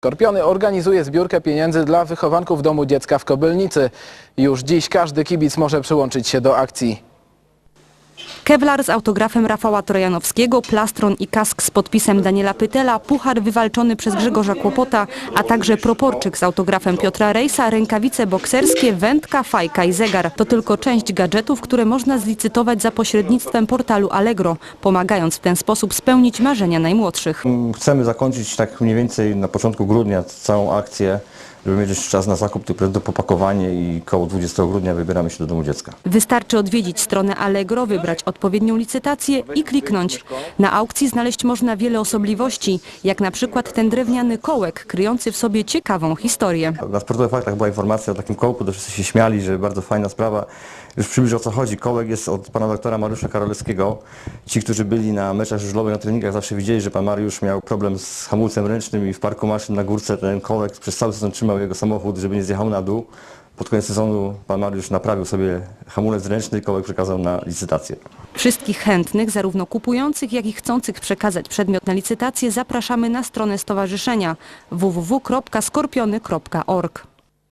Skorpiony organizuje zbiórkę pieniędzy dla wychowanków Domu Dziecka w Kobylnicy. Już dziś każdy kibic może przyłączyć się do akcji. Kevlar z autografem Rafała Trojanowskiego, plastron i kask z podpisem Daniela Pytela, puchar wywalczony przez Grzegorza Kłopota, a także proporczyk z autografem Piotra Rejsa, rękawice bokserskie, wędka, fajka i zegar. To tylko część gadżetów, które można zlicytować za pośrednictwem portalu Allegro, pomagając w ten sposób spełnić marzenia najmłodszych. Chcemy zakończyć tak mniej więcej na początku grudnia całą akcję, żeby mieć jeszcze czas na zakup tych prezentów, popakowanie i koło 20 grudnia wybieramy się do domu dziecka. Wystarczy odwiedzić stronę Allegro, wybrać odpowiednią licytację i kliknąć. Na aukcji znaleźć można wiele osobliwości, jak na przykład ten drewniany kołek, kryjący w sobie ciekawą historię. Na sportowych faktach była informacja o takim kołku, to wszyscy się śmiali, że bardzo fajna sprawa. Już przybliżę o co chodzi. Kołek jest od pana doktora Mariusza Karolewskiego. Ci, którzy byli na meczach żużlowych, na treningach zawsze widzieli, że pan Mariusz miał problem z hamulcem ręcznym i w parku maszyn na górce ten kołek przez cały sezon trzymał jego samochód, żeby nie zjechał na dół. Pod koniec sezonu pan Mariusz naprawił sobie hamulec ręczny i kołek przekazał na licytację. Wszystkich chętnych, zarówno kupujących, jak i chcących przekazać przedmiot na licytację zapraszamy na stronę stowarzyszenia www.skorpiony.org.